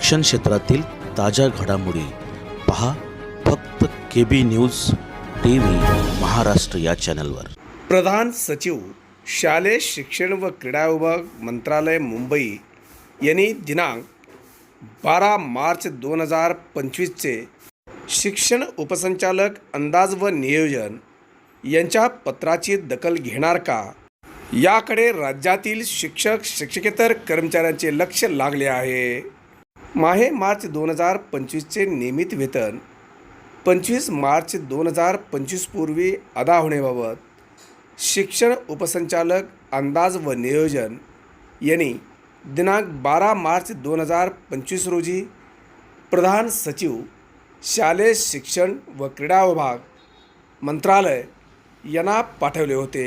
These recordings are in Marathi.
शिक्षण क्षेत्रातील ताज्या घडामोडी पहा फक्त K B news T V Maharashtra या चॅनलवर. प्रधान सचिव शालेय शिक्षण व क्रीडा विभाग मंत्रालय मुंबई यांनी दिनांक बारा मार्च दोन हजार पंचवीसचे शिक्षण उपसंचालक अंदाज व नियोजन यांच्या पत्राची दखल घेणार का? याकडे राज्यातील शिक्षक शिक्षकेतर कर्मचाऱ्यांचे लक्ष लागले आहे. माहे मार्च दोन हजार पंचवीसचे नियमित वेतन पंचवीस मार्च दोन हजार पंचवीसपूर्वी अदा होण्याबाबत शिक्षण उपसंचालक अंदाज व नियोजन यांनी दिनांक बारा मार्च दोन हजार पंचवीस रोजी प्रधान सचिव शालेय शिक्षण व क्रीडा विभाग मंत्रालय यांना पाठवले होते.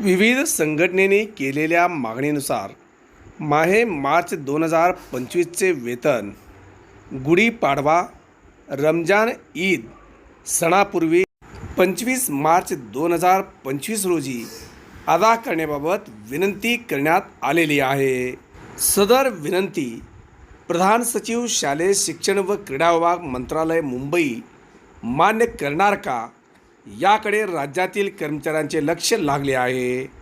विविध संघटनेने केलेल्या मागणीनुसार माहे मार्च दोन हजार पंचवीसचे वेतन. गुढीपाडवा रमजान ईद सणापूर्वी पंचवीस मार्च दोन हजार पंचवीस रोजी अदा करण्याबाबत विनंती करण्यात आलेली आहे. सदर विनंती प्रधान सचिव शालेय शिक्षण व क्रीडा विभाग मंत्रालय मुंबई मान्य करणार का? याकडे राज्यातील कर्मचाऱ्यांचे लक्ष लागले आहे.